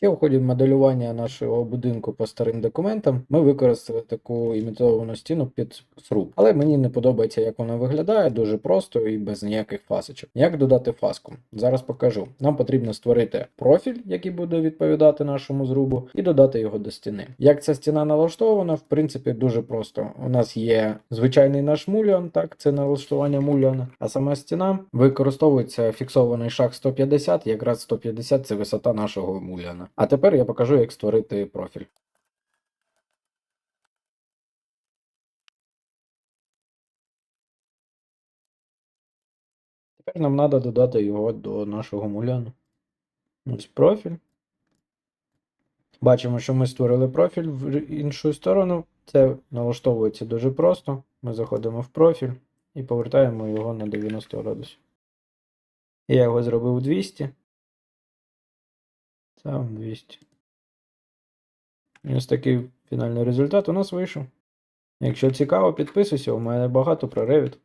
Ще в ході моделювання нашого будинку по старим документам ми використали таку імітовану стіну під сруб. Але мені не подобається, як вона виглядає, дуже просто і без ніяких фасочок. Як додати фаску? Зараз покажу. Нам потрібно створити профіль, який буде відповідати нашому зрубу, і додати його до стіни. Як ця стіна налаштована, в принципі, дуже просто. У нас є звичайний наш мульон, так, це налаштування мульона, а сама стіна використовується фіксований шаг 150, якраз 150 це висота нашого мульона. А тепер я покажу, як створити профіль. Тепер нам треба додати його до нашого муляну. Ось профіль. Бачимо, що ми створили профіль в іншу сторону. Це налаштовується дуже просто. Ми заходимо в профіль і повертаємо його на 90 градусів. Я його зробив 200. Сам 200. І ось такий фінальний результат у нас вийшов. Якщо цікаво, підписуйся, у мене багато про Revit.